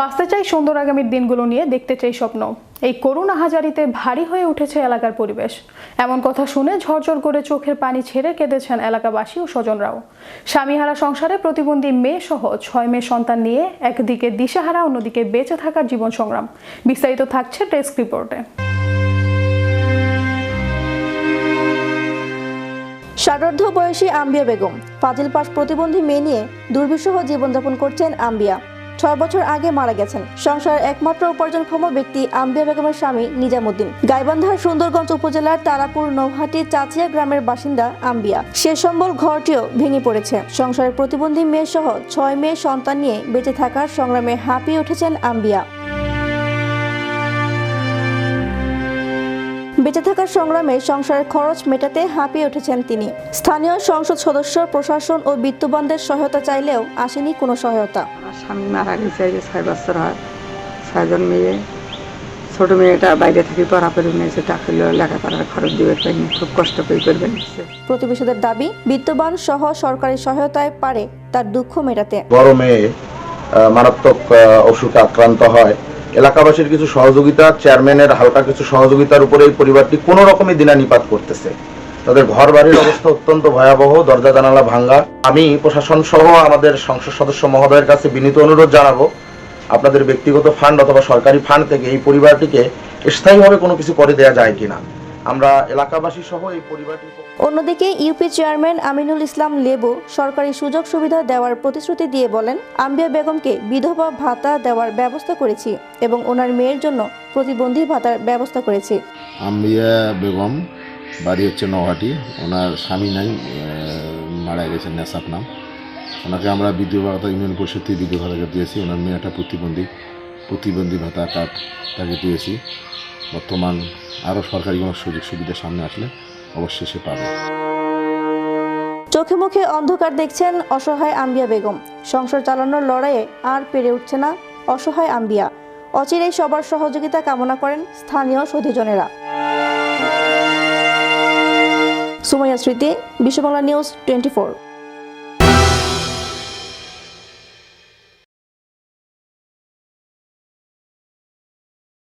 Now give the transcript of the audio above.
বাঁচতে চাই সুন্দর আগামীর দিনগুলো নিয়ে দেখতে চাই স্বপ্ন। এই করুণ আহাজারিতে ভারী হয়ে উঠেছে এলাকার পরিবেশ। এমন কথা শুনে ঝরঝর করে চোখের পানি ছেড়ে কেঁদেছেন এলাকাবাসী ও স্বজনরাও। স্বামীহারা সংসারে প্রতিবন্ধী মেয়ে সহ ছয় মেয়ে সন্তান নিয়ে একদিকে দিশাহারা, অন্যদিকে বেঁচে থাকার জীবন সংগ্রাম। বিস্তারিত থাকছে ডেস্ক রিপোর্টে। ষাটার্ধ বয়সী আম্বিয়া বেগম ফাজিল পাস প্রতিবন্ধী মেয়ে নিয়ে দুর্বিষহ জীবনযাপন করছেন আম্বিয়া। ছয় বছর আগে মারা গেছেন। সংসারের একমাত্র উপার্জনক্ষম ব্যক্তি আম্বিয়া বেগমের স্বামী নিজামুদ্দিন। গাইবান্ধার সুন্দরগঞ্জ উপজেলার তারাপুর নৌহাটি চাচিয়া গ্রামের বাসিন্দা আম্বিয়া। সে সম্বল ঘরটিও ভেঙে পড়েছে। সংসারের প্রতিবন্ধী মেয়ে সহ ছয় মেয়ে সন্তান নিয়ে বেঁচে থাকার সংগ্রামে হাঁপিয়ে উঠেছেন আম্বিয়া। বেঁচে থাকার সংগ্রামে সংসারের খরচ মেটাতে হাঁপিয়ে উঠেছেন তিনি। স্থানীয় সংসদ সদস্য প্রশাসন ও বিত্তবানদের সহায়তা চাইলেও আসেনি কোনো সহায়তা। স্বামী মারা গেছে যে ছয় বছর হয়। ছয়জন মেয়ে। ছোট মেয়েটা বাইরে থেকে পড়াপড়ি নিয়েছে টাকা লেখাপড়ার খরচ দিবে পাইনি খুব কষ্ট করে করবে প্রতিবেশীদের দাবি বিত্তবান সহ সরকারি সহায়তায় পারে তার দুঃখ মেটাতে। বড় মেয়ে মারাত্মক অসুখে আক্রান্ত হয়। এলাকাবাসীর কিছু সহযোগিতা, চেয়ারম্যানের হালকা কিছু সহযোগিতার উপরে এই পরিবারটি কোনো রকমই দিনানিপাত করতেছে। তাদের ঘর বাড়ির অবস্থা অত্যন্ত ভয়াবহ, দরজা, জানালা ভাঙ্গা আমি প্রশাসন সহ আমাদের সংসদ সদস্য মহোদয়ের কাছে বিনীত অনুরোধ জানাব, আপনাদের ব্যক্তিগত ফান্ড অথবা সরকারি ফান্ড থেকে এই পরিবারটিকে স্থায়ীভাবে কোনো কিছু করে দেয়া যায় কিনা। আমরা এলাকাবাসী সহ এই পরিবারটির অন্যদিকে ইউপি চেয়ারম্যান আমিনুল ইসলাম লেবু সরকারি সুযোগ সুবিধা দেওয়ার প্রতিশ্রুতি দিয়ে বলেন আম্বিয়া বেগমকে বিধবা ভাতা দেওয়ার ব্যবস্থা করেছি এবং ওনার মেয়ের জন্য প্রতিবন্ধী ভাতার ব্যবস্থা করেছি। আম্বিয়া বেগম বাড়ি হচ্ছে নৌহাটি। ওনার স্বামী নাই আহ, মারা গেছেন নেশাব নাম। ওনাকে আমরা বিধবা ভাতা ইউনিয়ন পরিষদ থেকে বিদ্যুৎ ভাতা দিয়েছি। ওনার মেয়েটা প্রতিবন্ধী। প্রতিবন্ধী ভাতা কার্ড তাকে দিয়েছি। বর্তমান আরও সরকারি কোনো সুযোগ সুবিধা সামনে আসলে অবশ্যই সে পাবে। চোখে মুখে অন্ধকার দেখছেন অসহায় আম্বিয়া বেগম। সংসার চালানোর লড়াইয়ে আর পেরে উঠছে না অসহায় আম্বিয়া। অচিরেই সবার সহযোগিতা কামনা করেন স্থানীয় সধীজনেরা সুমাইয়া স্মৃতি, বিশ্ববাংলা নিউজ টোয়েন্টি